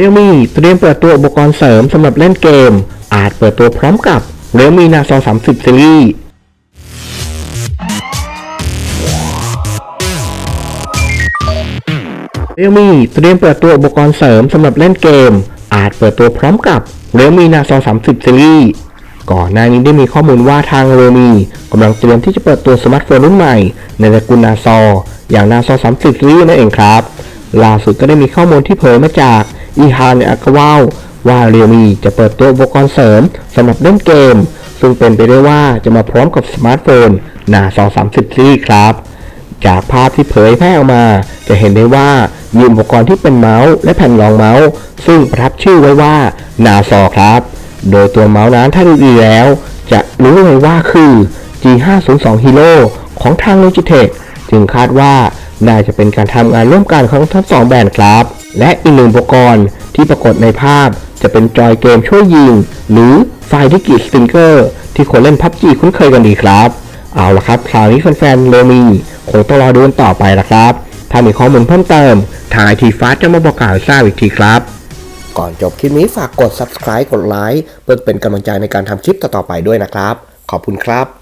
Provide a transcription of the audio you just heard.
เรียมีเตรียมเปิดตัวอุปกรณ์เสริมสำหรับเล่นเกม อาจเปิดตัวพร้อมกับเรียมีนาซอ30ซีรีส์เรียมีเตรียมเปิดตัวอุปกรณ์เสริมสำหรับเล่นเกมอาจเปิดตัวพร้อมกับเรียมีนาซอ30ซีรีส์ก่อนหน้านี้ได้มีข้อมูลว่าทางเรียมีกำลังเตรียมที่จะเปิดตัวสมาร์ทโฟนรุ่นใหม่ ในตระกูลนาซออย่างนาซอ30ซีรีส์นั่นเองครับ ล่าสุดก็ได้มีข้อมูลที่เผยมาจาก อีฮานอากาวาวว่าเรียมีจะเปิดตัวอุปกรณ์เสริมสำหรับเล่นเกม ซึ่งเป็นไปได้ว่าจะมาพร้อมกับสมาร์ทโฟนหนา230 ซีรีส์ครับ จากภาพที่เผยแพร่ออกมา จะเห็นได้ว่ามีอุปกรณ์ที่เป็นเมาส์และแผ่นรองเมาส์ ซึ่งประทับชื่อไว้ว่านาซอครับ โดยตัวเมาส์นั้นถ้าดูดีแล้ว จะรู้เลยว่าคือ G502 Hero ของทาง Logitech จึงคาดว่าน่าจะเป็นการทำงานร่วมกันของทั้งสองแบรนด์ครับ และอีกหนึ่งอุปกรณ์ ที่ปรากฏในภาพจะเป็นจอยเกมช่วยยิง หรือไฟดิกิสติงเกอร์ที่คนเล่นพับจีคุ้นเคยกันดีครับ เอาละครับคราวนี้แฟนๆเลมีคงต้องรอดูกันต่อไปละครับ ถ้ามีข้อมูลเพิ่มเติม ทางไอทีฟ้าจะมาบอกกล่าวทราบอีกทีครับ ก่อนจบคลิปนี้ฝากกด subscribe กดไลค์เพื่อเป็นกำลังใจในการทำคลิปต่อๆไปด้วยนะครับ ขอบคุณครับ